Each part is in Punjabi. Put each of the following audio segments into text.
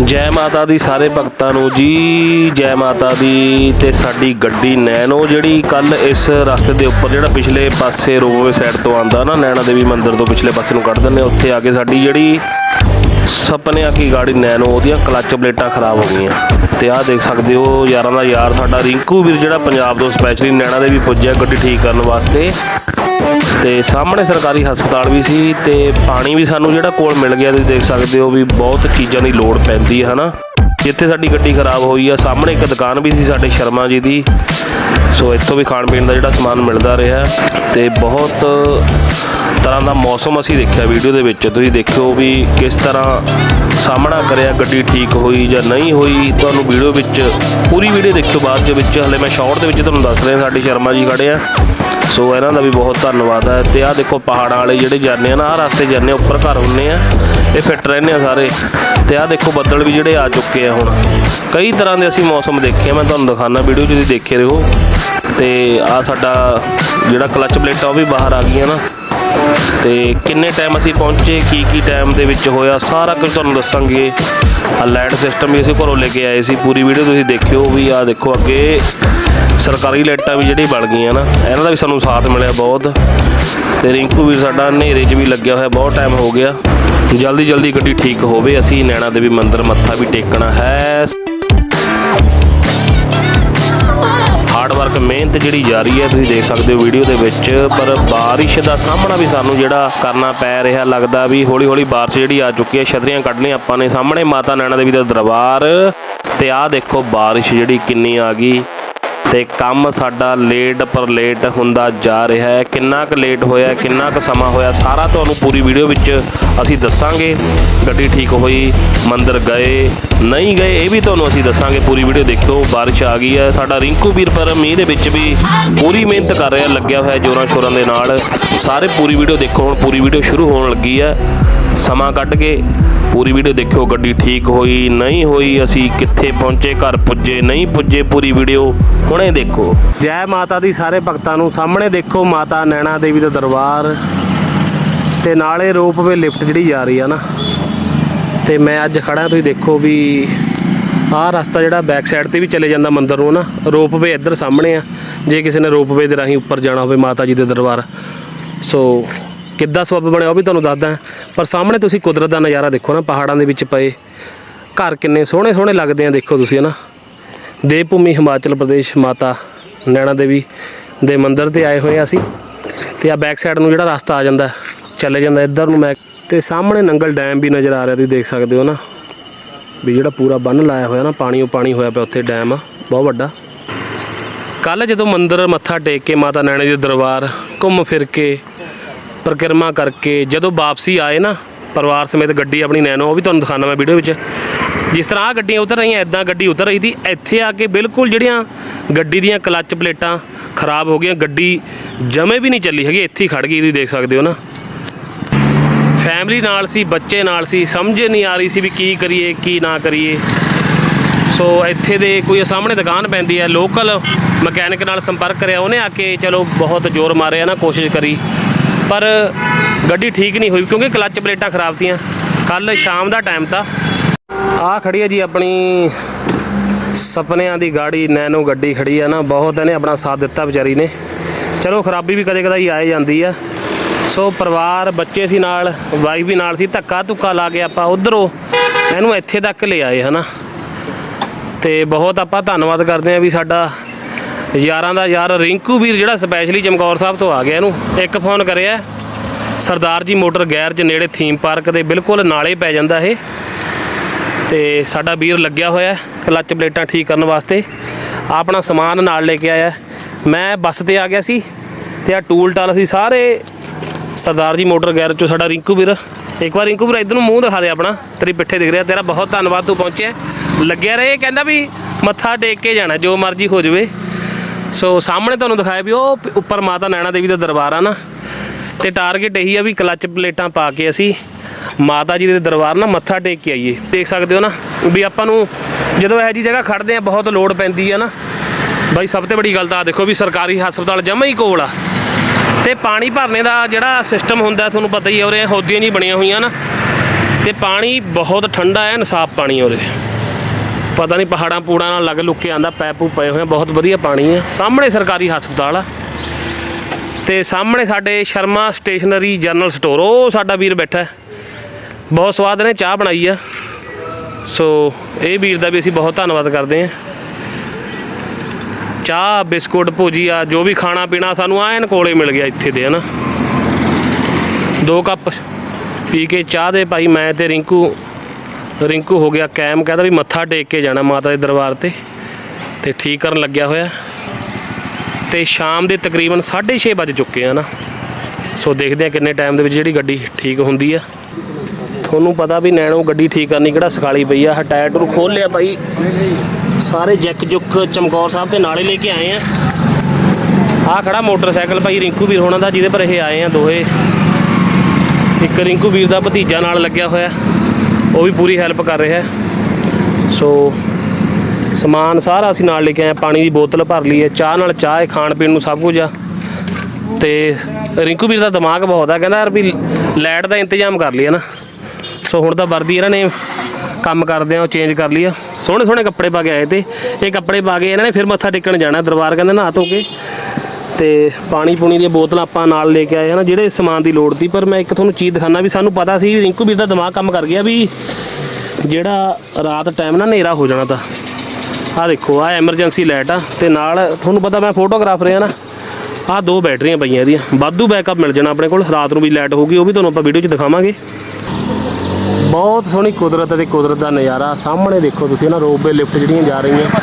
ਜੈ ਮਾਤਾ ਦੀ ਸਾਰੇ ਭਗਤਾਂ ਨੂੰ ਜੀ, ਜੈ ਮਾਤਾ ਦੀ ਤੇ ਸਾਡੀ ਗੱਡੀ ਨੈਨੋ ਜਿਹੜੀ ਕੱਲ ਇਸ ਰਸਤੇ ਦੇ ਉੱਪਰ ਜਿਹੜਾ ਪਿਛਲੇ ਪਾਸੇ ਰੋਵੇ ਸਾਈਡ ਤੋਂ ਆਂਦਾ ਨਾ, ਨੈਣਾ ਦੇਵੀ ਮੰਦਿਰ ਤੋਂ ਪਿਛਲੇ ਪਾਸੇ ਨੂੰ ਕੱਢ ਦਿੰਦੇ ਉੱਥੇ ਆ ਕੇ ਸਾਡੀ ਜਿਹੜੀ ਸਪਨਿਆਂ ਕੀ ਗਾੜੀ ਨੈਨੋ ਉਹਦੀਆਂ ਕਲੱਚ ਪਲੇਟਾਂ ਖਰਾਬ ਹੋ ਗਈਆਂ। ਤੇ ਆਹ ਦੇਖ ਸਕਦੇ ਹੋ, ਯਾਰਾਂ ਦਾ ਯਾਰ ਸਾਡਾ ਰਿੰਕੂ ਵੀਰ ਜਿਹੜਾ ਪੰਜਾਬ ਤੋਂ ਸਪੈਸ਼ਲੀ ਨੈਣਾ ਦੇ ਵੀ ਪੁੱਜਿਆ, ਗੱਡੀ ਠੀਕ ਕਰਨ ਵਾਸਤੇ। ਤੇ ਸਾਹਮਣੇ ਸਰਕਾਰੀ ਹਸਪਤਾਲ ਵੀ ਸੀ ਤੇ ਪਾਣੀ ਵੀ ਸਾਨੂੰ ਜਿਹੜਾ ਕੋਲ ਮਿਲ ਗਿਆ, ਤੁਸੀਂ ਦੇਖ ਸਕਦੇ ਹੋ ਵੀ ਬਹੁਤ ਚੀਜ਼ਾਂ ਦੀ ਲੋੜ ਪੈਂਦੀ ਹੈ, ਹਨਾ? ਜਿੱਥੇ ਸਾਡੀ ਗੱਡੀ ਖਰਾਬ ਹੋਈ ਆ, ਸਾਹਮਣੇ ਇੱਕ ਦੁਕਾਨ ਵੀ ਸੀ ਸਾਡੇ ਸ਼ਰਮਾ ਜੀ ਦੀ। ਸੋ ਇੱਥੋਂ ਵੀ ਖਾਣ ਪੀਣ ਦਾ ਜਿਹੜਾ ਸਮਾਨ ਮਿਲਦਾ ਰਿਹਾ ਤੇ ਬਹੁਤ ਤਰ੍ਹਾਂ ਦਾ ਮੌਸਮ ਅਸੀਂ ਦੇਖਿਆ ਵੀਡੀਓ ਦੇ ਵਿੱਚ। ਤੁਸੀਂ ਦੇਖਿਓ ਵੀ ਕਿਸ ਤਰ੍ਹਾਂ ਸਾਹਮਣਾ ਕਰਿਆ, ਗੱਡੀ ਠੀਕ ਹੋਈ ਜਾਂ ਨਹੀਂ ਹੋਈ। ਤੁਹਾਨੂੰ ਵੀਡੀਓ ਵਿੱਚ ਪੂਰੀ ਵੀਡੀਓ ਦੇਖਿਓ ਬਾਅਦ ਦੇ ਵਿੱਚ। ਹਲੇ ਮੈਂ ਸ਼ਾਰਟ ਦੇ ਵਿੱਚ ਤੁਹਾਨੂੰ ਦੱਸ ਰਿਹਾ, ਸਾਡੇ ਸ਼ਰਮਾ ਜੀ ਖੜੇ ਆ। ਸੋ ਇਹਨਾਂ ਦਾ ਵੀ ਬਹੁਤ ਧੰਨਵਾਦ ਹੈ। ਤੇ ਆਹ ਦੇਖੋ ਪਹਾੜਾਂ ਵਾਲੇ ਜਿਹੜੇ ਜਾਂਦੇ ਆ ਨਾ, ਆਹ ਰਸਤੇ ਜਾਂਦੇ ਆ, ਉੱਪਰ ਘਰ ਹੁੰਨੇ ਆ। ਇਹ ਫਿੱਟ ਰਹਿੰਦੇ ਆ ਸਾਰੇ। ਤੇ ਆਹ ਦੇਖੋ ਬੱਦਲ ਵੀ ਜਿਹੜੇ ਆ ਚੁੱਕੇ ਆ ਹੁਣ। ਕਈ ਤਰ੍ਹਾਂ ਦੇ ਅਸੀਂ ਮੌਸਮ ਦੇਖੇ ਮੈਂ ਤੁਹਾਨੂੰ ਦਿਖਾਣਾ ਵੀਡੀਓ 'ਚ ਤੁਸੀਂ ਦੇਖੇ ਰਹੋ। ਤੇ ਆ ਸਾਡਾ ਜਿਹੜਾ ਕਲਚ ਪਲੇਟਾਂ ਉਹ ਵੀ ਬਾਹਰ ਆ ਗਈਆਂ ਨਾ। ਤੇ ਕਿੰਨੇ ਟਾਈਮ ਅਸੀਂ ਪਹੁੰਚੇ ਕੀ ਕੀ ਟਾਈਮ ਦੇ ਵਿੱਚ ਹੋਇਆ, ਸਾਰਾ ਕੁਝ ਤੁਹਾਨੂੰ ਦੱਸਾਂਗੇ। ਆ ਲਾਈਟ ਸਿਸਟਮ ਵੀ ਅਸੀਂ ਘਰੋਂ ਲੈ ਕੇ ਆਏ ਸੀ। ਪੂਰੀ ਵੀਡੀਓ ਤੁਸੀਂ ਦੇਖਿਓ ਵੀ ਆ ਦੇਖੋ ਅੱਗੇ। ਸਰਕਾਰੀ ਲਾਈਟਾਂ ਵੀ ਜਿਹੜੀ ਬਣ ਗਈਆਂ ਨਾ, ਇਹਨਾਂ ਦਾ ਵੀ ਸਾਨੂੰ ਸਾਥ ਮਿਲਿਆ ਬਹੁਤ। ਤੇ ਰਿੰਕੂ ਵੀ ਸਾਡਾ ਹਨੇਰੇ 'ਚ ਵੀ ਲੱਗਿਆ ਹੋਇਆ, ਬਹੁਤ ਟਾਈਮ ਹੋ ਗਿਆ। ਜਲਦੀ ਜਲਦੀ ਗੱਡੀ ਠੀਕ ਹੋਵੇ, ਅਸੀਂ ਨੈਣਾ ਦੇਵੀ ਮੰਦਿਰ ਮੱਥਾ ਵੀ ਟੇਕਣਾ ਹੈ। ਹਾਰਡ ਵਰਕ ਮਿਹਨਤ ਜਿਹੜੀ ਜਾਰੀ ਹੈ, ਤੁਸੀਂ ਦੇਖ ਸਕਦੇ ਹੋ ਵੀਡੀਓ ਦੇ ਵਿੱਚ, ਪਰ ਬਾਰਿਸ਼ ਦਾ ਸਾਹਮਣਾ ਵੀ ਸਾਨੂੰ ਜਿਹੜਾ ਕਰਨਾ ਪੈ ਰਿਹਾ, ਲੱਗਦਾ ਵੀ ਹੌਲੀ ਹੌਲੀ ਬਾਰਿਸ਼ ਜਿਹੜੀ ਆ ਚੁੱਕੀ ਹੈ, ਛਤਰੀਆਂ ਕੱਢਣੀਆਂ ਆਪਾਂ ਨੇ ਸਾਹਮਣੇ, ਮਾਤਾ ਨੈਣਾ ਦੇਵੀ ਦਾ ਦਰਬਾਰ। ਤੇ ਆਹ ਦੇਖੋ, ਬਾਰਿਸ਼ ਜਿਹੜੀ ਕਿੰਨੀ ਆ ਗਈ। ਤੇ ਕੰਮ ਸਾਡਾ ਲੇਟ ਪਰ ਲੇਟ ਹੁੰਦਾ ਜਾ ਰਿਹਾ ਹੈ। ਕਿੰਨਾ ਕੁ ਲੇਟ ਹੋਇਆ, ਕਿੰਨਾ ਕੁ ਸਮਾਂ ਹੋਇਆ, ਸਾਰਾ ਤੁਹਾਨੂੰ ਪੂਰੀ ਵੀਡੀਓ ਵਿੱਚ ਅਸੀਂ ਦੱਸਾਂਗੇ। ਗੱਡੀ ਠੀਕ ਹੋਈ, ਮੰਦਰ ਗਏ, ਨਹੀਂ ਗਏ, ਇਹ ਵੀ ਤੁਹਾਨੂੰ ਅਸੀਂ ਦੱਸਾਂਗੇ। ਪੂਰੀ ਵੀਡੀਓ ਦੇਖਿਓ, ਬਾਰਿਸ਼ ਆ ਗਈ ਹੈ। ਸਾਡਾ ਰਿੰਕੂ ਵੀਰ ਪਰ ਮੀਂਹ ਦੇ ਵਿੱਚ ਵੀ ਪੂਰੀ ਮਿਹਨਤ ਕਰ ਰਿਹਾ, ਲੱਗਿਆ ਹੋਇਆ ਜੋਰਾਂ ਸ਼ੋਰਾਂ ਦੇ ਨਾਲ। ਸਾਰੇ ਪੂਰੀ ਵੀਡੀਓ ਦੇਖੋ, ਹੁਣ ਪੂਰੀ ਵੀਡੀਓ ਸ਼ੁਰੂ ਹੋਣ ਲੱਗੀ ਹੈ। ਸਮਾਂ ਕੱਢ ਕੇ ਪੂਰੀ ਵੀਡੀਓ ਦੇਖਿਓ, ਗੱਡੀ ਠੀਕ ਹੋਈ, ਨਹੀਂ ਹੋਈ, ਅਸੀਂ ਕਿੱਥੇ ਪਹੁੰਚੇ, ਘਰ ਪੁੱਜੇ, ਨਹੀਂ ਪੁੱਜੇ ਪੂਰੀ ਵੀਡੀਓ ਹੁਣੇ ਦੇਖੋ। ਜੈ ਮਾਤਾ ਦੀ ਸਾਰੇ ਭਗਤਾਂ ਨੂੰ ਸਾਹਮਣੇ ਦੇਖੋ, ਮਾਤਾ ਨੈਣਾ ਦੇਵੀ ਦਾ ਦਰਬਾਰ। ਤੇ ਨਾਲੇ ਰੋਪਵੇ ਲਿਫਟ ਜਿਹੜੀ ਜਾ ਰਹੀ ਆ ਨਾ। ਤੇ ਮੈਂ ਅੱਜ ਖੜਾ ਤੁਸੀਂ ਦੇਖੋ ਵੀ ਆਹ ਰਸਤਾ ਜਿਹੜਾ ਬੈਕ ਸਾਈਡ ਤੇ ਵੀ ਚਲੇ ਜਾਂਦਾ ਮੰਦਰ ਨੂੰ ਨਾ ਰੋਪਵੇ ਇੱਧਰ ਸਾਹਮਣੇ ਆ। ਜੇ ਕਿਸੇ ਨੇ ਰੋਪਵੇ ਦੇ ਰਾਹੀਂ ਉੱਪਰ ਜਾਣਾ ਹੋਵੇ ਮਾਤਾ ਜੀ ਦੇ ਦਰਬਾਰ। ਸੋ ਕਿੱਦਾਂ ਸਬੱਬ ਬਣਿਆ ਉਹ ਵੀ ਤੁਹਾਨੂੰ ਦੱਸਦਾ ਪਰ ਸਾਹਮਣੇ ਤੁਸੀਂ ਕੁਦਰਤ ਦਾ ਨਜ਼ਾਰਾ ਦੇਖੋ ਨਾ, ਪਹਾੜਾਂ ਦੇ ਵਿੱਚ ਪਏ। ਘਰ ਕਿੰਨੇ ਸੋਹਣੇ ਸੋਹਣੇ ਲੱਗਦੇ ਆ, ਦੇਖੋ ਤੁਸੀਂ ਹਨਾ ਦੇਵ ਭੂਮੀ ਹਿਮਾਚਲ ਪ੍ਰਦੇਸ਼ ਮਾਤਾ ਨੈਣਾ ਦੇਵੀ ਦੇ ਮੰਦਿਰ ਤੇ ਆਏ ਹੋਏ ਆ ਅਸੀਂ। ਤੇ ਆ ਬੈਕ ਸਾਈਡ ਨੂੰ ਜਿਹੜਾ ਰਸਤਾ ਆ ਜਾਂਦਾ, ਚੱਲੇ ਜਾਂਦਾ ਇੱਧਰ ਨੂੰ ਮੈਂ। ਤੇ ਸਾਹਮਣੇ ਨੰਗਲ ਡੈਮ ਵੀ ਨਜ਼ਰ ਆ ਰਿਹਾ, ਤੁਸੀਂ ਦੇਖ ਸਕਦੇ ਹੋ ਨਾ। ਵੀ ਜਿਹੜਾ ਪੂਰਾ ਬੰਨ ਲਾਇਆ ਹੋਇਆ ਨਾ ਪਾਣੀ ਉਹ ਪਾਣੀ ਹੋਇਆ ਪਿਆ ਉੱਥੇ ਡੈਮ ਆ, ਬਹੁਤ ਵੱਡਾ। ਕੱਲ ਜਦੋਂ ਮੰਦਿਰ ਮੱਥਾ ਟੇਕ ਕੇ ਮਾਤਾ ਨੈਣਾ ਦੇ ਦਰਬਾਰ ਘੁੰਮ ਫਿਰ ਕੇ ਪ੍ਰਕਿਰਮਾ ਕਰਕੇ ਜਦੋਂ ਵਾਪਸੀ ਆਏ ਨਾ, ਪਰਿਵਾਰ ਸਮੇਤ ਗੱਡੀ ਆਪਣੀ ਨੈਨੋ ਉਹ ਵੀ ਤੁਹਾਨੂੰ ਦਿਖਾਣਾ ਮੈਂ ਵੀਡੀਓ ਵਿੱਚ। ਜਿਸ ਤਰ੍ਹਾਂ ਆ ਗੱਡੀਆਂ ਉਤਰ ਰਹੀਆਂ ਐਦਾਂ ਗੱਡੀ ਉਤਰ ਰਹੀ ਸੀ ਇੱਥੇ ਆ ਕੇ ਬਿਲਕੁਲ ਜਿਹੜੀਆਂ ਗੱਡੀ ਦੀਆਂ ਕਲੱਚ ਪਲੇਟਾਂ ਖਰਾਬ ਹੋ ਗਈਆਂ, ਗੱਡੀ ਜਮੇ ਵੀ ਨਹੀਂ ਚੱਲੀ ਹੈਗੀ, ਇੱਥੇ ਹੀ ਖੜ ਗਈ, ਤੁਸੀਂ ਦੇਖ ਸਕਦੇ ਹੋ ਨਾ। ਫੈਮਿਲੀ ਨਾਲ ਸੀ, ਬੱਚੇ ਨਾਲ ਸੀ, ਸਮਝ ਨਹੀਂ ਆ ਰਹੀ ਸੀ ਵੀ ਕੀ ਕਰੀਏ, ਕੀ ਨਾ ਕਰੀਏ। ਸੋ ਇੱਥੇ ਦੇ ਕੋਈ ਸਾਹਮਣੇ ਦੁਕਾਨ ਪੈਂਦੀ ਹੈ ਲੋਕਲ ਮਕੈਨਿਕ ਨਾਲ ਸੰਪਰਕ ਕਰਿਆ, ਉਹਨੇ ਆ ਕੇ ਚਲੋ ਬਹੁਤ ਜ਼ੋਰ ਮਾਰਿਆ ਨਾ, ਕੋਸ਼ਿਸ਼ ਕਰੀ। ਪਰ ਗੱਡੀ ਠੀਕ ਨਹੀਂ ਹੋਈ, ਕਿਉਂਕਿ ਕਲੱਚ ਪਲੇਟਾਂ ਖਰਾਬ ਤੀਆਂ ਕੱਲ ਸ਼ਾਮ ਦਾ ਟਾਈਮ ਤਾਂ ਆ ਖੜੀ ਹੈ ਜੀ ਆਪਣੀ ਸੁਪਨਿਆਂ ਦੀ ਗਾੜੀ, ਨੈਨੋ ਗੱਡੀ ਖੜੀ ਆ ਨਾ, ਬਹੁਤ ਇਹਨੇ ਆਪਣਾ ਸਾਥ ਦਿੱਤਾ ਵਿਚਾਰੀ ਨੇ। ਚਲੋ ਖਰਾਬੀ ਵੀ ਕਦੇ ਕਦਾਈ ਆਏ ਜਾਂਦੀ ਆ। ਸੋ ਪਰਿਵਾਰ, ਬੱਚੇ ਸੀ ਨਾਲ ਵਾਈਫ ਵੀ ਨਾਲ ਸੀ, ਧੱਕਾ ਧੁੱਕਾ ਲਾ ਕੇ ਆਪਾਂ ਉਧਰੋਂ ਇਹਨੂੰ ਇੱਥੇ ਤੱਕ ਲੈ ਆਏ, ਹਨਾ। ਤੇ ਬਹੁਤ ਆਪਾਂ ਧੰਨਵਾਦ ਕਰਦੇ ਆ ਵੀ ਸਾਡਾ ਯਾਰਾਂ ਦਾ ਯਾਰ ਰਿੰਕੂ ਵੀਰ ਜਿਹੜਾ ਸਪੈਸ਼ਲੀ ਚਮਕੌਰ ਸਾਹਿਬ ਤੋਂ ਆ ਗਿਆ ਇਹਨੂੰ। ਇੱਕ ਫੋਨ ਕਰਿਆ, ਸਰਦਾਰ ਜੀ ਮੋਟਰ ਗੈਰਜ ਨੇੜੇ ਥੀਮ ਪਾਰਕ ਦੇ ਬਿਲਕੁਲ ਨਾਲੇ ਪੈ ਜਾਂਦਾ ਇਹ। ਤੇ ਸਾਡਾ ਵੀਰ ਲੱਗਿਆ ਹੋਇਆ ਕਲੱਚ ਪਲੇਟਾਂ ਠੀਕ ਕਰਨ ਵਾਸਤੇ। ਆਪਣਾ ਸਮਾਨ ਨਾਲ ਲੈ ਕੇ ਆਇਆ ਮੈਂ ਬੱਸ ਤੇ ਆ ਗਿਆ ਸੀ ਤੇ ਆ ਟੂਲ ਟਾਲ ਅਸੀਂ ਸਾਰੇ ਸਰਦਾਰ ਜੀ ਮੋਟਰ ਗੈਰਜ ਚੋਂ ਸਾਡਾ ਰਿੰਕੂ ਵੀਰ। ਇੱਕ ਵਾਰ ਰਿੰਕੂ ਵੀਰ, ਇਧਰ ਨੂੰ ਮੂੰਹ ਦਿਖਾ ਦੇ ਆਪਣਾ। ਤੇਰੀ ਪਿੱਠੇ ਦਿਖ ਰਿਹਾ, ਤੇਰਾ ਬਹੁਤ ਧੰਨਵਾਦ ਤੂੰ ਪਹੁੰਚਿਆ ਲੱਗਿਆ ਰਹੇ ਕਹਿੰਦਾ ਵੀ ਮੱਥਾ ਟੇਕ ਕੇ ਜਾਣਾ, ਜੋ ਮਰਜ਼ੀ ਹੋ ਜਾਵੇ। ਸੋ ਸਾਹਮਣੇ ਤੁਹਾਨੂੰ ਦਿਖਾਇਆ ਵੀ ਉਹ ਉੱਪਰ ਮਾਤਾ ਨੈਣਾ ਦੇਵੀ ਦਾ ਦਰਬਾਰ ਆ ਨਾ। ਤੇ ਟਾਰਗੇਟ ਇਹੀ ਆ ਵੀ ਕਲੱਚ ਪਲੇਟਾਂ ਪਾ ਕੇ ਅਸੀਂ ਮਾਤਾ ਜੀ ਦੇ ਦਰਬਾਰ ਨਾ ਮੱਥਾ ਟੇਕ ਕੇ ਆਈਏ। ਦੇਖ ਸਕਦੇ ਹੋ ਨਾ, ਵੀ ਆਪਾਂ ਨੂੰ ਜਦੋਂ ਇਹੋ ਜੀ ਜਗ੍ਹਾ ਖੜਦੇ ਆ, ਬਹੁਤ ਲੋੜ ਪੈਂਦੀ ਆ ਨਾ। ਬਾਈ, ਸਭ ਤੋਂ ਵੱਡੀ ਗੱਲ ਤਾਂ ਦੇਖੋ ਵੀ ਸਰਕਾਰੀ ਹਸਪਤਾਲ ਜਮਾ ਹੀ ਕੋਲ ਆ। ਤੇ ਪਾਣੀ ਭਰਨੇ ਦਾ ਜਿਹੜਾ ਸਿਸਟਮ ਹੁੰਦਾ, ਤੁਹਾਨੂੰ ਪਤਾ ਹੀ ਹੈ ਉਰੇ, ਹੌਦੀਆਂ ਨਹੀਂ ਬਣੀਆਂ ਹੋਈਆਂ ਨਾ। ਤੇ ਪਾਣੀ ਬਹੁਤ ਠੰਡਾ ਹੈ ਇਨਸਾਫ ਪਾਣੀ ਉਹਦੇ ਪਤਾ ਨਹੀਂ ਪਹਾੜਾਂ ਪੂੜਾਂ ਨਾਲ ਲੱਗ ਲੁੱਕ ਕੇ ਆਂਦਾ ਪੈਪ ਪਏ ਹੋਏ ਆ, ਬਹੁਤ ਵਧੀਆ ਪਾਣੀ ਆ। ਸਾਹਮਣੇ ਸਰਕਾਰੀ ਹਸਪਤਾਲ ਆ। ਤੇ ਸਾਹਮਣੇ ਸਾਡੇ ਸ਼ਰਮਾ ਸਟੇਸ਼ਨਰੀ ਜਨਰਲ ਸਟੋਰ, ਉਹ ਸਾਡਾ ਵੀਰ ਬੈਠਾ। ਬਹੁਤ ਸਵਾਦ ਨੇ, ਚਾਹ ਬਣਾਈ ਆ। ਸੋ ਇਹ ਵੀਰ ਦਾ ਵੀ ਅਸੀਂ ਬਹੁਤ ਧੰਨਵਾਦ ਕਰਦੇ ਹਾਂ। ਚਾਹ, ਬਿਸਕੁਟ, ਭੁਜੀਆ, ਜੋ ਵੀ ਖਾਣਾ ਪੀਣਾ ਸਾਨੂੰ ਐਨ ਕੋਲੇ ਮਿਲ ਗਿਆ ਇੱਥੇ ਦੇ, ਹਨਾ। ਦੋ ਕੱਪ ਪੀ ਕੇ ਚਾਹ ਦੇ, ਭਾਈ ਮੈਂ ਤੇ ਰਿੰਕੂ ਰਿੰਕੂ ਹੋ ਗਿਆ ਕੈਮ ਕਹਿੰਦਾ ਵੀ ਮੱਥਾ ਟੇਕ ਕੇ ਜਾਣਾ ਮਾਤਾ ਦੇ ਦਰਬਾਰ ਤੇ। ਤੇ ਠੀਕ ਕਰਨ ਲੱਗਿਆ ਹੋਇਆ। ਤੇ ਸ਼ਾਮ ਦੇ ਤਕਰੀਬਨ 6:30 ਵੱਜ ਚੁੱਕੇ ਆ ਨਾ ਸੋ ਦੇਖਦੇ ਆ ਕਿੰਨੇ ਟਾਈਮ ਦੇ ਵਿੱਚ ਜਿਹੜੀ ਗੱਡੀ ਠੀਕ ਹੁੰਦੀ ਆ। ਤੁਹਾਨੂੰ ਪਤਾ ਵੀ ਨੈਣੋ ਗੱਡੀ ਠੀਕ ਕਰਨੀ ਕਿਹੜਾ ਸਕਾਲੀ ਪਈ ਆ ਟਾਇਰ ਟੂਰ ਖੋਲ ਲਿਆ ਭਾਈ। ਸਾਰੇ ਜੈਕ ਜੁੱਕ ਚਮਕੌਰ ਸਾਹਿਬ ਦੇ ਨਾਲੇ ਲੈ ਕੇ ਆਏ ਆ। ਆ ਖੜਾ ਮੋਟਰਸਾਈਕਲ ਭਾਈ ਰਿੰਕੂ ਵੀਰ ਹੋਣਾ ਦਾ, ਜਿਹਦੇ ਪਰ ਇਹ ਆਏ ਆ ਦੋਹੇ। ਇੱਕ ਰਿੰਕੂ ਵੀਰ ਦਾ ਭਤੀਜਾ ਨਾਲ ਲੱਗਿਆ ਹੋਇਆ। ਉਹ ਵੀ ਪੂਰੀ ਹੈਲਪ ਕਰ ਰਿਹਾ। ਸੋ ਸਮਾਨ ਸਾਰਾ ਅਸੀਂ ਨਾਲ ਲੈ ਕੇ ਆਏ ਪਾਣੀ ਦੀ ਬੋਤਲ ਭਰ ਲਈ ਹੈ, ਚਾਹ ਨਾਲ ਚਾਹ ਹੈ, ਖਾਣ ਪੀਣ ਨੂੰ ਸਭ ਕੁਝ ਆ। ਤੇ ਰਿੰਕੂ ਵੀਰ ਦਾ ਦਿਮਾਗ ਬਹੁਤ ਆ, ਕਹਿੰਦਾ ਯਾਰ ਵੀ ਲਾਈਟ ਦਾ ਇੰਤਜ਼ਾਮ ਕਰ ਲਈਏ ਨਾ। ਸੋ ਹੁਣ ਤਾਂ ਵਰਦੀ ਇਹਨਾਂ ਨੇ ਕੰਮ ਕਰਦੇ ਆ, ਉਹ ਚੇਂਜ ਕਰ ਲਈ ਆ। ਸੋਹਣੇ ਸੋਹਣੇ ਕੱਪੜੇ ਪਾ ਕੇ ਆਏ ਤੇ। ਇਹ ਕੱਪੜੇ ਪਾ ਕੇ ਇਹਨਾਂ ਨੇ ਫਿਰ ਮੱਥਾ ਟੇਕਣ ਜਾਣਾ, ਦਰਬਾਰ ਕਹਿੰਦੇ ਨਹਾ ਧੋ ਕੇ। ਤੇ ਪਾਣੀ ਪੂਣੀ ਦੀਆਂ ਬੋਤਲਾਂ ਆਪਾਂ ਨਾਲ ਲੈ ਕੇ ਆਏ ਹਨਾ ਜਿਹੜੇ ਸਮਾਨ ਦੀ ਲੋੜ ਸੀ। ਪਰ ਮੈਂ ਇੱਕ ਤੁਹਾਨੂੰ ਚੀਜ਼ ਦਿਖਾਣਾ ਵੀ ਸਾਨੂੰ ਪਤਾ ਸੀ, ਰਿੰਕੂ ਵੀਰ ਦਾ ਦਿਮਾਗ ਕੰਮ ਕਰ ਗਿਆ ਵੀ ਜਿਹੜਾ ਰਾਤ ਟਾਈਮ ਨਾ ਹਨੇਰਾ ਹੋ ਜਾਣਾ ਤਾਂ। ਆਹ ਦੇਖੋ, ਆਹ ਐਮਰਜੈਂਸੀ ਲਾਈਟ ਆ। ਤੇ ਨਾਲ ਤੁਹਾਨੂੰ ਪਤਾ ਮੈਂ ਫੋਟੋਗ੍ਰਾਫਰ ਆ ਨਾ, ਆਹ ਦੋ ਬੈਟਰੀਆਂ ਪਈਆਂ ਇਹਦੀਆਂ। ਵਾਧੂ ਬੈਕਅਪ ਮਿਲ ਜਾਣਾ ਆਪਣੇ ਕੋਲ, ਰਾਤ ਨੂੰ ਵੀ ਲਾਈਟ ਹੋਊਗੀ, ਉਹ ਵੀ ਤੁਹਾਨੂੰ ਆਪਾਂ ਵੀਡੀਓ 'ਚ ਦਿਖਾਵਾਂਗੇ। ਬਹੁਤ ਸੋਹਣੀ ਕੁਦਰਤ ਅਤੇ ਕੁਦਰਤ ਦਾ ਨਜ਼ਾਰਾ ਸਾਹਮਣੇ ਦੇਖੋ ਤੁਸੀਂ ਨਾ ਰੋਪਵੇ ਲਿਫਟ ਜਿਹੜੀਆਂ ਜਾ ਰਹੀਆਂ।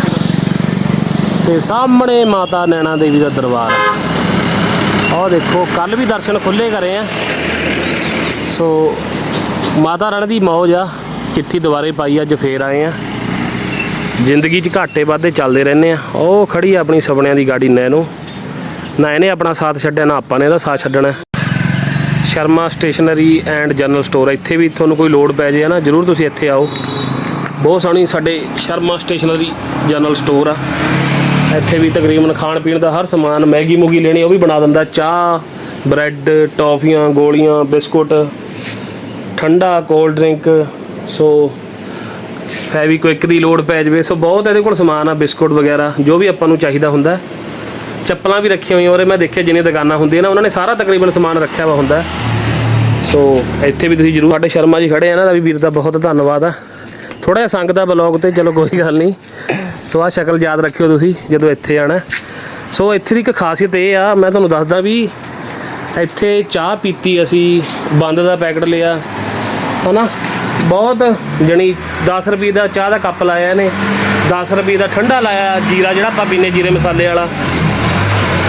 ਤੇ ਸਾਹਮਣੇ ਮਾਤਾ ਨੈਣਾ ਦੇਵੀ ਦਾ ਦਰਬਾਰ ਹੈ। ਆਹ ਦੇਖੋ ਕੱਲ ਵੀ ਦਰਸ਼ਨ ਖੁੱਲੇ ਕਰੇ ਆ। ਸੋ ਮਾਤਾ ਰਾਣੀ ਦੀ ਮੌਜ ਆ, ਚਿੱਠੀ ਦੁਬਾਰੇ ਪਾਈ, ਅੱਜ ਫੇਰ ਆਏ ਆ। ਜ਼ਿੰਦਗੀ 'ਚ ਘਾਟੇ ਵਾਧੇ ਚੱਲਦੇ ਰਹਿੰਦੇ ਆ। ਉਹ ਖੜੀ ਆਪਣੀ ਸੁਪਨਿਆਂ ਦੀ ਗਾੜੀ ਨੈਨੋ ਨਾ ਇਹਨੇ ਆਪਣਾ ਸਾਥ ਛੱਡਿਆ, ਨਾ ਆਪਾਂ ਨੇ ਇਹਦਾ ਸਾਥ ਛੱਡਣਾ। Sharma stationery and general store ਇੱਥੇ ਵੀ ਤੁਹਾਨੂੰ ਕੋਈ ਲੋਡ ਪੈ ਜੇ ਨਾ, ਜਰੂਰ ਤੁਸੀਂ ਇੱਥੇ ਆਓ। ਬਹੁਤ ਸੋਹਣੀ ਸਾਡੇ ਸ਼ਰਮਾ ਸਟੇਸ਼ਨਰੀ ਜਨਰਲ ਸਟੋਰ ਆ। ਇੱਥੇ ਵੀ ਤਕਰੀਬਨ ਖਾਣ ਪੀਣ ਦਾ ਹਰ ਸਮਾਨ, ਮੈਗੀ ਮੂਗੀ ਲੈਣੀ, ਉਹ ਵੀ ਬਣਾ ਦਿੰਦਾ। ਚਾਹ, ਬ੍ਰੈਡ, ਟੌਫੀਆਂ, ਗੋਲੀਆਂ, ਬਿਸਕੁਟ, ਠੰਡਾ ਕੋਲਡ ਡਰਿੰਕ ਸੋ ਫੈਵੀਕਵਿਕ ਦੀ ਲੋਡ ਪੈ ਜਵੇ। ਸੋ ਬਹੁਤ ਇਹਦੇ ਕੋਲ ਸਮਾਨ ਆ, ਬਿਸਕੁਟ ਵਗੈਰਾ, ਜੋ ਵੀ ਆਪਾਂ ਨੂੰ ਚਾਹੀਦਾ ਹੁੰਦਾ। ਚੱਪਲਾਂ ਵੀ ਰੱਖੀਆਂ ਹੋਈਆਂ ਔਰ ਮੈਂ ਦੇਖਿਆ ਜਿੰਨੇ ਦੁਕਾਨਾਂ ਹੁੰਦੀਆਂ ਨਾ, ਉਹਨਾਂ ਨੇ ਸਾਰਾ ਤਕਰੀਬਨ ਸਮਾਨ ਰੱਖਿਆ ਵਾ ਹੁੰਦਾ। ਸੋ, ਇੱਥੇ ਵੀ ਤੁਸੀਂ ਜਰੂਰ ਸਾਡੇ ਸ਼ਰਮਾ ਜੀ ਖੜੇ ਆ ਨਾ ਦਾ ਵੀ ਵੀਰ ਦਾ ਬਹੁਤ ਧੰਨਵਾਦ ਆ। ਥੋੜਾ ਜਿਹਾ ਸੰਗ ਦਾ ਬਲੌਗ ਤੇ ਚਲੋ ਕੋਈ ਗੱਲ ਨਹੀਂ। ਸੋ, ਆਹ ਸ਼ਕਲ ਯਾਦ ਰੱਖਿਓ ਤੁਸੀਂ, ਜਦੋਂ ਇੱਥੇ ਆਣਾ। ਸੋ, ਇੱਥੇ ਦੀ ਇੱਕ ਖਾਸੀਅਤ ਇਹ ਆ, ਮੈਂ ਤੁਹਾਨੂੰ ਦੱਸਦਾ ਵੀ ਇੱਥੇ ਚਾਹ ਪੀਤੀ ਅਸੀਂ, ਬੰਦ ਦਾ ਪੈਕਟ ਲਿਆ, ਹਨਾ? ਬਹੁਤ ਜਣੀ 10 ਰੁਪਏ ਦਾ ਚਾਹ ਦਾ ਕੱਪ ਲਾਇਆ ਇਹਨੇ 10 ਰੁਪਏ ਦਾ ਠੰਡਾ ਲਾਇਆ, ਜੀਰਾ ਜਿਹੜਾ ਆਪਾਂ ਪੀਨੇ ਜੀਰੇ ਮਸਾਲੇ ਵਾਲਾ।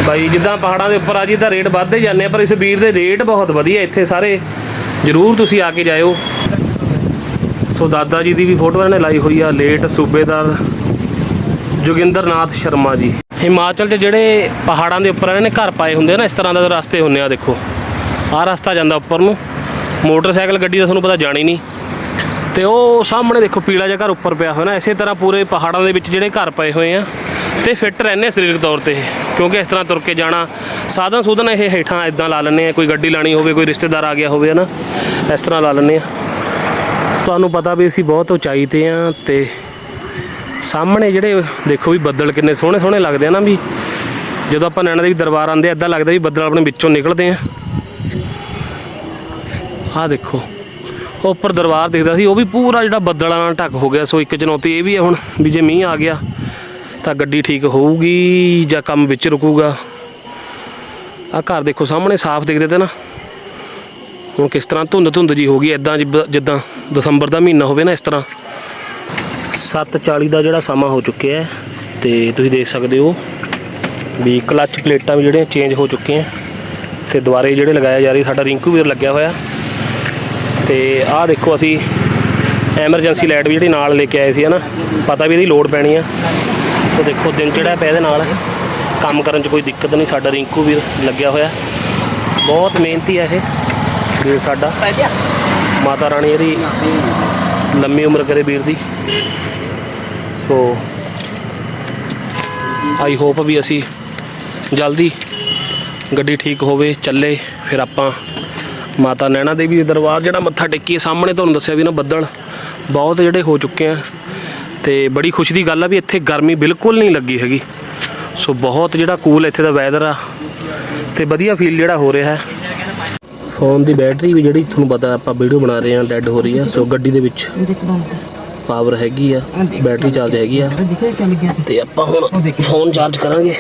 ਬਾਈ, ਜਿੱਦਾਂ ਪਹਾੜਾਂ ਦੇ ਉੱਪਰ ਆ ਜੀ, ਤਾਂ ਰੇਟ ਵੱਧਦੇ ਜਾਂਦੇ ਆ, ਪਰ ਇਸ ਵੀਰ ਦੇ ਰੇਟ ਬਹੁਤ ਵਧੀਆ ਇੱਥੇ ਸਾਰੇ। ਜਰੂਰ ਤੁਸੀਂ ਆ ਕੇ ਜਾਇਓ। ਸੋ ਦਾਦਾ ਜੀ ਦੀ ਵੀ ਫੋਟੋ ਇਹਨਾਂ ਨੇ ਲਾਈ ਹੋਈ ਆ, ਲੇਟ ਸੂਬੇਦਾਰ ਜੋਗਿੰਦਰਨਾਥ ਸ਼ਰਮਾ ਜੀ। ਹਿਮਾਚਲ 'ਚ ਜਿਹੜੇ ਪਹਾੜਾਂ ਦੇ ਉੱਪਰ ਇਹਨਾਂ ਨੇ ਘਰ ਪਾਏ ਹੁੰਦੇ ਆ ਨਾ, ਇਸ ਤਰ੍ਹਾਂ ਦੇ ਰਸਤੇ ਹੁੰਦੇ ਆ, ਦੇਖੋ। ਆਹ ਰਸਤਾ ਜਾਂਦਾ ਉੱਪਰ ਨੂੰ। ਮੋਟਰਸਾਈਕਲ ਗੱਡੀ ਦਾ ਤੁਹਾਨੂੰ ਪਤਾ ਜਾਣੀ ਨਹੀਂ। ਤੇ ਉਹ ਸਾਹਮਣੇ ਦੇਖੋ, ਪੀਲਾ ਜਿਹਾ ਘਰ ਉੱਪਰ ਪਿਆ ਹੋਇਆ ਨਾ, ਇਸੇ ਤਰ੍ਹਾਂ ਪੂਰੇ ਪਹਾੜਾਂ ਦੇ ਵਿੱਚ ਜਿਹੜੇ ਘਰ ਪਏ ਹੋਏ ਆ। ਤੇ ਫਿੱਟ ਰਹਿੰਦੇ ਆ ਸਰੀਰਕ ਤੌਰ ਤੇ ਇਹ, ਕਿਉਂਕਿ ਇਸ ਤਰ੍ਹਾਂ ਤੁਰ ਕੇ ਜਾਣਾ ਸਾਧਨ ਸੂਧਨ ਇਹ ਹੇਠਾਂ ਇਦਾਂ ਲਾ ਲੈਂਦੇ ਆ ਕੋਈ ਗੱਡੀ ਲਾਣੀ ਹੋਵੇ ਕੋਈ ਰਿਸ਼ਤੇਦਾਰ ਆ ਗਿਆ ਹੋਵੇ ਹਨਾ ਇਸ ਤਰ੍ਹਾਂ ਲਾ ਲੈਂਦੇ ਆ। ਤੁਹਾਨੂੰ ਪਤਾ ਵੀ ਅਸੀਂ ਬਹੁਤ ਉਚਾਈ ਤੇ ਆ ਤੇ ਸਾਹਮਣੇ ਜਿਹੜੇ ਦੇਖੋ ਵੀ ਬੱਦਲ ਕਿੰਨੇ ਸੋਹਣੇ ਸੋਹਣੇ ਲੱਗਦੇ ਆ ਨਾ ਵੀ ਜਦੋਂ ਆਪਾਂ ਨੈਣਾ ਦੇਵੀ ਦਰਬਾਰ ਆਉਂਦੇ ਆ ਲੱਗਦਾ ਵੀ ਬੱਦਲ ਆਪਣੇ ਵਿੱਚੋਂ ਨਿਕਲਦੇ ਆ। ਆਹ ਦੇਖੋ ਉੱਪਰ ਦਰਬਾਰ ਦਿਖਦਾ ਸੀ ਉਹ ਵੀ ਪੂਰਾ ਜਿਹੜਾ ਬੱਦਲਾਂ ਨਾਲ ਢੱਕ ਹੋ ਗਿਆ ਸੋ ਇੱਕ ਚੁਣੌਤੀ ਇਹ ਵੀ ਹੈ ਹੁਣ ਵੀ ਜੇ ਮੀਂਹ ਆ ਗਿਆ ਤਾਂ ਗੱਡੀ ਠੀਕ ਹੋਊਗੀ ਜਾਂ ਕੰਮ ਵਿੱਚ ਰੁਕੂਗਾ? ਆ ਘਰ ਦੇਖੋ ਸਾਹਮਣੇ, ਸਾਫ਼ ਦਿਖਦੇ ਤੇ ਨਾ। ਹੁਣ ਕਿਸ ਤਰ੍ਹਾਂ ਧੁੰਦ ਧੁੰਦ ਜੀ ਹੋ ਗਈ ਐਦਾਂ ਜਿੱਦਾਂ ਦਸੰਬਰ ਦਾ ਮਹੀਨਾ ਹੋਵੇ ਨਾ ਇਸ ਤਰ੍ਹਾਂ। 7:40 ਦਾ ਜਿਹੜਾ ਸਮਾਂ ਹੋ ਚੁੱਕਿਆ ਹੈ ਤੇ ਤੁਸੀਂ ਦੇਖ ਸਕਦੇ ਹੋ ਵੀ ਕਲੱਚ ਪਲੇਟਾਂ ਵੀ ਜਿਹੜੀਆਂ ਚੇਂਜ ਹੋ ਚੁੱਕੀਆਂ ਤੇ ਦੁਬਾਰੇ ਜਿਹੜੇ ਲਗਾਇਆ ਜਾ ਰਹੀ, ਸਾਡਾ ਰਿੰਕੂ ਵੀਰ ਲੱਗਿਆ ਹੋਇਆ। ਤੇ ਆਹ ਦੇਖੋ ਅਸੀਂ ਐਮਰਜੈਂਸੀ ਲਾਈਟ ਵੀ ਜਿਹੜੀ ਨਾਲ ਲੈ ਕੇ ਆਏ ਸੀ ਹਨਾ ਪਤਾ ਵੀ ਇਹਦੀ ਲੋਡ ਪੈਣੀ ਆ। ਤੇ ਦੇਖੋ, ਦਿਨ ਚੜਿਆ ਪਿਆ ਇਹਦੇ ਨਾਲ। ਕੰਮ ਕਰਨ 'ਚ ਕੋਈ ਦਿੱਕਤ ਨਹੀਂ, ਸਾਡਾ ਰਿੰਕੂ ਵੀਰ ਲੱਗਿਆ ਹੋਇਆ। ਬਹੁਤ ਮਿਹਨਤੀ ਹੈ ਇਹ ਵੀਰ ਸਾਡਾ। ਮਾਤਾ ਰਾਣੀ ਇਹਦੀ ਲੰਮੀ ਉਮਰ ਕਰੇ ਵੀਰ ਦੀ। ਸੋ ਆਈ ਹੋਪ ਵੀ ਅਸੀਂ ਜਲਦੀ ਗੱਡੀ ਠੀਕ ਹੋਵੇ, ਚੱਲੇ, ਫਿਰ ਆਪਾਂ ਮਾਤਾ ਨੈਣਾ ਦੇਵੀ ਦੇ ਦਰਬਾਰ, ਜਿਹੜਾ ਮੱਥਾ ਟੇਕੀਏ ਸਾਹਮਣੇ ਤੁਹਾਨੂੰ ਦੱਸਿਆ ਵੀ ਨਾ ਬੱਦਲ ਬਹੁਤ ਜਿਹੜੇ ਹੋ ਚੁੱਕੇ ਆ। ਤੇ ਬੜੀ ਖੁਸ਼ੀ ਦੀ ਗੱਲ ਆ ਵੀ ਇੱਥੇ ਗਰਮੀ ਬਿਲਕੁਲ ਨਹੀਂ ਲੱਗੀ ਹੈਗੀ। ਸੋ ਬਹੁਤ ਜਿਹੜਾ ਕੂਲ ਇੱਥੇ ਦਾ ਵੈਦਰ ਆ ਤੇ ਵਧੀਆ ਫੀਲ ਜਿਹੜਾ ਹੋ ਰਿਹਾ ਹੈ। ਫੋਨ ਦੀ ਬੈਟਰੀ ਵੀ ਜਿਹੜੀ ਤੁਹਾਨੂੰ ਪਤਾ ਆਪਾਂ ਵੀਡੀਓ ਬਣਾ ਰਹੇ ਹਾਂ ਡੈੱਡ ਹੋ ਰਹੀ ਆ। ਸੋ ਗੱਡੀ ਦੇ ਵਿੱਚ ਪਾਵਰ ਹੈਗੀ ਆ ਬੈਟਰੀ ਚਾਰਜ ਹੈਗੀ ਆ। ਤੇ ਆਪਾਂ ਹੁਣ ਫੋਨ ਚਾਰਜ ਕਰਾਂਗੇ।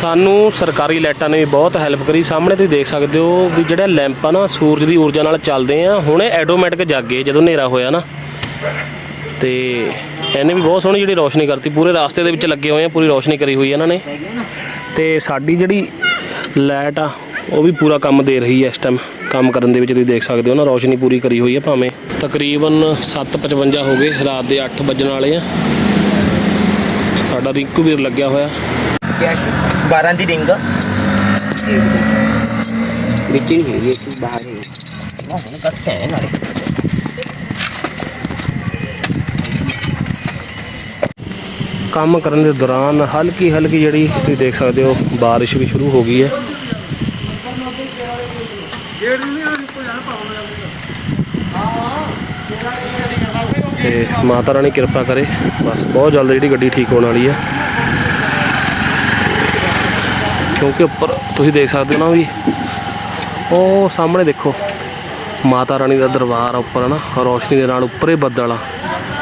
ਸਾਨੂੰ ਸਰਕਾਰੀ ਲਾਈਟਾਂ ਨੇ ਵੀ ਬਹੁਤ ਹੈਲਪ ਕਰੀ। ਸਾਹਮਣੇ ਤੁਸੀਂ ਦੇਖ ਸਕਦੇ ਹੋ ਵੀ ਜਿਹੜਾ ਲੈਂਪ ਆ ਨਾ, ਸੂਰਜ ਦੀ ਊਰਜਾ ਨਾਲ ਚੱਲਦੇ ਆ। ਹੁਣੇ ਆਟੋਮੈਟਿਕ ਜਾਗੇ ਜਦੋਂ ਹਨੇਰਾ ਹੋਇਆ ਨਾ। ਤੇ ਇਹਨੇ ਵੀ ਬਹੁਤ ਸੋਹਣੀ ਜਿਹੜੀ ਰੋਸ਼ਨੀ ਕਰਤੀ। ਪੂਰੇ ਰਾਸਤੇ ਦੇ ਵਿੱਚ ਲੱਗੇ ਹੋਏ ਆ, ਪੂਰੀ ਰੋਸ਼ਨੀ ਕਰੀ ਹੋਈ ਇਹਨਾਂ ਨੇ। ਤੇ ਸਾਡੀ ਜਿਹੜੀ ਲਾਈਟ ਆ, ਉਹ ਵੀ ਪੂਰਾ ਕੰਮ ਦੇ ਰਹੀ ਹੈ ਇਸ ਟਾਈਮ ਕੰਮ ਕਰਨ ਦੇ ਵਿੱਚ ਤੁਸੀਂ ਦੇਖ ਸਕਦੇ ਹੋ ਨਾ, ਰੋਸ਼ਨੀ ਪੂਰੀ ਕਰੀ ਹੋਈ ਹੈ ਭਾਵੇਂ। ਤਕਰੀਬਨ 7:55 ਹੋ ਗਏ, ਰਾਤ ਦੇ 8 ਵੱਜਣ ਵਾਲੇ ਆ। ਸਾਡਾ ਰਿੰਕੂ ਵੀਰ ਲੱਗਿਆ ਹੋਇਆ। 12 ਦੀ ਰਿੰਗ ਵਿੱਚ ਨਹੀਂ ਹੈਗੀ ਇੱਕ ਬਾਹਰ ਹੈ ਉਹ ਹੁਣ ਕੱਟ ਹੈ ਨਾਲੇ ਕੰਮ ਕਰਨ ਦੇ ਦੌਰਾਨ ਹਲਕੀ ਹਲਕੀ ਜਿਹੜੀ ਤੁਸੀਂ ਦੇਖ ਸਕਦੇ ਹੋ ਬਾਰਿਸ਼ ਵੀ ਸ਼ੁਰੂ ਹੋ ਗਈ ਹੈ ਤੇ ਮਾਤਾ ਰਾਣੀ ਕਿਰਪਾ ਕਰੇ ਬਸ ਬਹੁਤ ਜਲਦ ਜਿਹੜੀ ਗੱਡੀ ਠੀਕ ਹੋਣ ਵਾਲੀ ਹੈ ਕਿਉਂਕਿ ਉੱਪਰ ਤੁਸੀਂ ਦੇਖ ਸਕਦੇ ਹੋ ਨਾ ਵੀ ਉਹ ਸਾਹਮਣੇ ਦੇਖੋ। ਮਾਤਾ ਰਾਣੀ ਦਾ ਦਰਬਾਰ ਆ ਉੱਪਰ ਨਾ ਰੋਸ਼ਨੀ ਦੇ ਨਾਲ ਉੱਪਰੇ ਬੱਦਲ ਆ।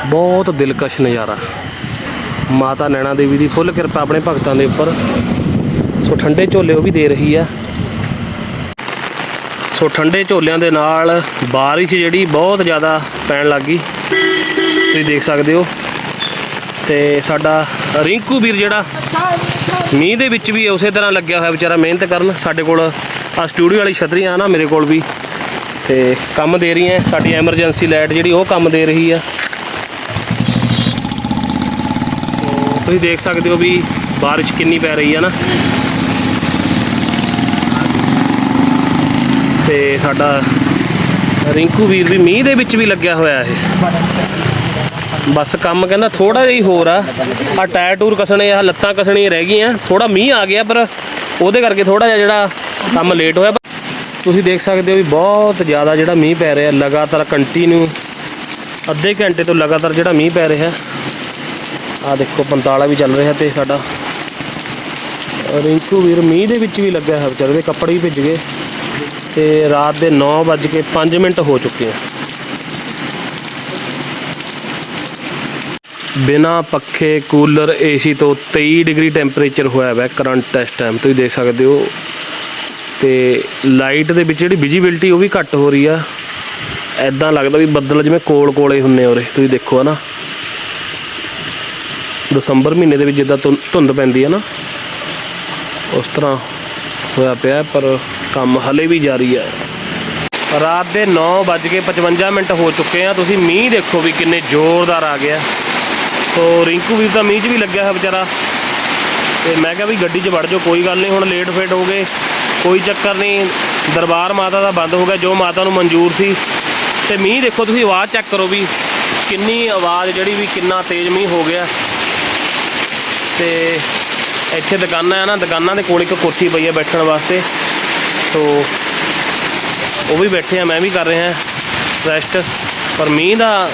ਬਹੁਤ ਦਿਲਕਸ਼ ਨਜ਼ਾਰਾ। ਮਾਤਾ ਨੈਣਾ ਦੇਵੀ ਦੀ ਫੁੱਲ ਕਿਰਪਾ ਆਪਣੇ ਭਗਤਾਂ ਦੇ ਉੱਪਰ। ਸੋ ਠੰਡੇ ਝੋਲੇ ਉਹ ਵੀ ਦੇ ਰਹੀ ਆ। ਸੋ ਠੰਡੇ ਝੋਲਿਆਂ ਦੇ ਨਾਲ ਬਾਰਿਸ਼ ਜਿਹੜੀ ਬਹੁਤ ਜ਼ਿਆਦਾ ਪੈਣ ਲੱਗੀ ਤੁਸੀਂ ਦੇਖ ਸਕਦੇ ਹੋ। ਤੇ ਸਾਡਾ ਰਿੰਕੂ ਵੀਰ ਜਿਹੜਾ ਮੀਂਹ ਦੇ ਵਿੱਚ ਵੀ ਉਸੇ ਤਰ੍ਹਾਂ ਲੱਗਿਆ ਹੋਇਆ ਵਿਚਾਰਾ ਮਿਹਨਤ ਕਰਨ। ਸਾਡੇ ਕੋਲ ਆ ਸਟੂਡੀਓ ਵਾਲੀ ਛਤਰੀਆਂ ਆ ਨਾ, ਮੇਰੇ ਕੋਲ ਵੀ। ਤੇ ਕੰਮ ਦੇ ਰਹੀਆਂ, ਸਾਡੀ ਐਮਰਜੈਂਸੀ ਲਾਈਟ ਜਿਹੜੀ ਉਹ ਕੰਮ ਦੇ ਰਹੀ ਆ। ਤੁਸੀਂ ਦੇਖ ਸਕਦੇ ਹੋ ਵੀ ਬਾਰਿਸ਼ ਕਿੰਨੀ ਪੈ ਰਹੀ ਹੈ ਨਾ। ਤੇ ਸਾਡਾ ਰਿੰਕੂ ਵੀਰ ਵੀ ਮੀਂਹ ਦੇ ਵਿੱਚ ਵੀ ਲੱਗਿਆ ਹੋਇਆ ਇਹ। ਬਸ ਕੰਮ ਕਹਿੰਦਾ ਥੋੜਾ ਜਿਹਾ ਹੀ ਹੋਰ ਆ। ਆ ਟਾਇਰ ਟੂਰ ਕਸਣੇ ਆ ਲੱਤਾਂ ਕਸਣੀਆਂ ਰਹਿ ਗਈਆਂ। ਥੋੜਾ ਮੀਂਹ ਆ ਗਿਆ, ਪਰ ਉਹਦੇ ਕਰਕੇ ਥੋੜਾ ਜਿਹਾ ਜਿਹੜਾ ਕੰਮ ਲੇਟ ਹੋਇਆ। ਤੁਸੀਂ ਦੇਖ ਸਕਦੇ ਹੋ ਵੀ ਬਹੁਤ ਜ਼ਿਆਦਾ ਜਿਹੜਾ ਮੀਂਹ ਪੈ ਰਿਹਾ, ਲਗਾਤਾਰ ਕੰਟੀਨਿਊ ਅੱਧੇ ਘੰਟੇ ਤੋਂ ਲਗਾਤਾਰ ਜਿਹੜਾ ਮੀਂਹ ਪੈ ਰਿਹਾ। ਆ ਦੇਖੋ, ਪੰਤਾਲਾ ਵੀ ਚੱਲ ਰਿਹਾ ਤੇ ਸਾਡਾ। ਰਿੰਕੂ ਵੀਰ, ਮੀਂਹ ਦੇ ਵਿੱਚ ਵੀ ਲੱਗਿਆ ਹੈ ਵਿਚਾਰੇ ਦੇ, ਕੱਪੜੇ ਵੀ ਭਿੱਜ ਗਏ। ਤੇ ਰਾਤ ਦੇ 9:05 ਮਿੰਟ ਹੋ ਚੁੱਕੇ ਆ। ਬਿਨਾ ਪੱਖੇ ਕੂਲਰ ਏਸੀ ਤੋਂ 23 ਡਿਗਰੀ ਟੈਂਪਰੇਚਰ ਹੋਇਆ ਹੈ ਕਰੰਟ ਇਸ ਟਾਈਮ ਤੁਸੀਂ ਦੇਖ ਸਕਦੇ ਹੋ। ਤੇ ਲਾਈਟ ਦੇ ਵਿੱਚ ਜਿਹੜੀ ਵਿਜੀਬਿਲਟੀ ਉਹ ਵੀ ਘੱਟ ਹੋ ਰਹੀ ਆ। ਐਦਾਂ ਲੱਗਦਾ ਵੀ ਬੱਦਲ ਜਿਵੇਂ ਕੋਲ ਕੋਲੇ ਹੁੰਨੇ ਉਰੇ, ਤੁਸੀਂ ਦੇਖੋ ਹਨਾ। ਦਸੰਬਰ ਮਹੀਨੇ ਦੇ ਵਿੱਚ ਜਿੱਦਾਂ ਧੁੰ- ਧੁੰਦ ਪੈਂਦੀ ਹੈ ਨਾ, ਉਸ ਤਰ੍ਹਾਂ ਹੋਇਆ ਪਿਆ ਪਰ ਕੰਮ ਹਲੇ ਵੀ ਜਾਰੀ ਹੈ ਰਾਤ ਦੇ 9:55 ਮਿੰਟ ਹੋ ਚੁੱਕੇ ਆ, ਤੁਸੀਂ ਮੀਂਹ ਦੇਖੋ ਵੀ ਕਿੰਨੇ ਜ਼ੋਰਦਾਰ ਆ ਗਿਆ। ਸੋ ਰਿੰਕੂ ਵੀਰ ਤਾਂ ਮੀਂਹ 'ਚ ਵੀ ਲੱਗਿਆ ਹੈ ਵਿਚਾਰਾ। ਤੇ ਮੈਂ ਕਿਹਾ ਵੀ ਗੱਡੀ 'ਚ ਵੜ ਜਾਓ, ਕੋਈ ਗੱਲ ਨਹੀਂ, ਹੁਣ ਲੇਟ ਫੇਟ ਹੋ ਗਏ। ਕੋਈ ਚੱਕਰ ਨਹੀਂ, ਦਰਬਾਰ ਮਾਤਾ ਦਾ ਬੰਦ ਹੋ ਗਿਆ, ਜੋ ਮਾਤਾ ਨੂੰ ਮਨਜ਼ੂਰ ਸੀ। ਤੇ ਮੀਂਹ ਦੇਖੋ, ਤੁਸੀਂ ਆਵਾਜ਼ ਚੈੱਕ ਕਰੋ ਵੀ ਕਿੰਨੀ ਆਵਾਜ਼ ਜਿਹੜੀ ਵੀ, ਕਿੰਨਾ ਤੇਜ਼ ਮੀਂਹ ਹੋ ਗਿਆ। ਤੇ ਇੱਥੇ ਦੁਕਾਨਾਂ ਆ ਨਾ, ਦੁਕਾਨਾਂ ਦੇ ਕੋਲ ਇੱਕ ਕੋਠੀ ਪਈ ਆ ਬੈਠਣ ਵਾਸਤੇ। ਸੋ ਉਹ ਵੀ ਬੈਠੇ ਆ, ਮੈਂ ਵੀ ਕਰ ਰਿਹਾ ਰੈਸਟ ਪਰ ਮੀਂਹ ਦਾ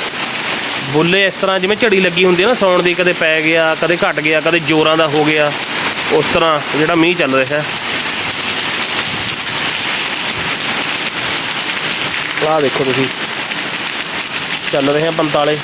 ਬੁੱਲੇ ਇਸ ਤਰ੍ਹਾਂ ਜਿਵੇਂ ਝੜੀ ਲੱਗੀ ਹੁੰਦੀ ਹੈ ਨਾ, ਸੌਣ ਦੀ ਕਦੇ ਪੈ ਗਿਆ, ਕਦੇ ਘਟ ਗਿਆ, ਕਦੇ ਜ਼ੋਰਾਂ ਦਾ ਹੋ ਗਿਆ, ਉਸ ਤਰ੍ਹਾਂ ਜਿਹੜਾ ਮੀਂਹ ਚੱਲ ਰਿਹਾ ਹੈ। ਆਹ ਦੇਖੋ ਤੁਸੀਂ। ਚੱਲ ਰਹੇ ਆ 45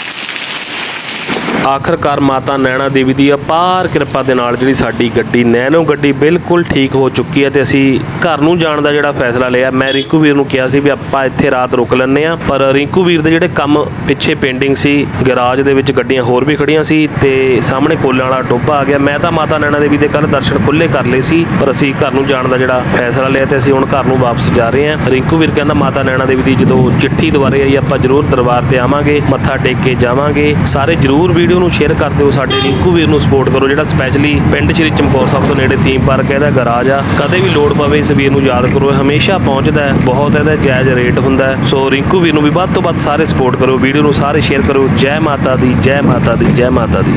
ਆਖਰਕਾਰ ਮਾਤਾ ਨੈਣਾ ਦੇਵੀ ਦੀ ਅਪਾਰ ਕਿਰਪਾ ਦੇ ਨਾਲ ਜਿਹੜੀ ਸਾਡੀ ਗੱਡੀ ਨੈਨੋ ਗੱਡੀ ਬਿਲਕੁਲ ਠੀਕ ਹੋ ਚੁੱਕੀ ਹੈ ਤੇ ਅਸੀਂ ਘਰ ਨੂੰ ਜਾਣ ਦਾ ਜਿਹੜਾ ਫੈਸਲਾ ਲਿਆ। ਮੈਂ ਰਿੰਕੂ ਵੀਰ ਨੂੰ ਕਿਹਾ ਸੀ ਵੀ ਆਪਾਂ ਇੱਥੇ ਰਾਤ ਰੁਕ ਲੈਂਦੇ ਆ ਪਰ ਰਿੰਕੂ ਵੀਰ ਦੇ ਜਿਹੜੇ ਕੰਮ ਪਿੱਛੇ ਪੈਂਡਿੰਗ ਸੀ ਗਰਾਜ ਦੇ ਵਿੱਚ ਗੱਡੀਆਂ ਹੋਰ ਵੀ ਖੜੀਆਂ ਸੀ ਤੇ ਸਾਹਮਣੇ ਕੋਲਾਂ ਵਾਲਾ ਟੋਭਾ ਆ ਗਿਆ। ਮੈਂ ਤਾਂ ਮਾਤਾ ਨੈਣਾ ਦੇਵੀ ਦੇ ਕੱਲ ਦਰਸ਼ਨ ਖੁੱਲੇ ਕਰ ਲਏ ਸੀ, ਪਰ ਅਸੀਂ ਘਰ ਨੂੰ ਜਾਣ ਦਾ ਜਿਹੜਾ ਫੈਸਲਾ ਲਿਆ ਤੇ ਅਸੀਂ ਹੁਣ ਘਰ ਨੂੰ ਵਾਪਸ ਜਾ ਰਹੇ ਹਾਂ। ਰਿੰਕੂ ਵੀਰ ਕਹਿੰਦਾ, ਮਾਤਾ ਨੈਣਾ ਦੇਵੀ ਦੀ ਜਦੋਂ ਚਿੱਠੀ ਦੁਬਾਰੇ ਆਈ, ਆਪਾਂ ਜ਼ਰੂਰ ਦਰਬਾਰ ਤੇ ਆਵਾਂਗੇ, ਮੱਥਾ ਟੇਕ ਕੇ ਜਾਵਾਂਗੇ। ਸਾਰੇ ਜ਼ਰੂਰ ਵੀਡੀਓ ਨੂੰ ਸ਼ੇਅਰ ਕਰ ਦਿਓ ਸਾਡੇ ਰਿੰਕੂ ਵੀਰ ਨੂੰ ਸਪੋਰਟ ਕਰੋ, ਜਿਹੜਾ ਸਪੈਸ਼ਲੀ ਪਿੰਡ ਸ਼੍ਰੀ ਚਮਕੌਰ ਸਾਹਿਬ ਤੋਂ ਨੇੜੇ ਥੀਮ ਪਾਰਕ ਹੈ, ਇਹਦਾ ਗਰਾਜ ਆ। ਕਦੇ ਵੀ ਲੋੜ ਪਵੇ ਇਸ ਵੀਰ ਨੂੰ ਯਾਦ ਕਰੋ ਹਮੇਸ਼ਾ ਪਹੁੰਚਦਾ ਹੈ, ਬਹੁਤ ਇਹਦਾ ਜਾਇਜ਼ ਰੇਟ ਹੁੰਦਾ ਹੈ। ਸੋ ਰਿੰਕੂ ਵੀਰ ਨੂੰ ਵੀ ਵੱਧ ਤੋਂ ਵੱਧ ਸਾਰੇ ਸਪੋਰਟ ਕਰੋ, ਵੀਡੀਓ ਨੂੰ ਸਾਰੇ ਸ਼ੇਅਰ ਕਰੋ। ਜੈ ਮਾਤਾ ਦੀ, ਜੈ ਮਾਤਾ ਦੀ, ਜੈ ਮਾਤਾ ਦੀ।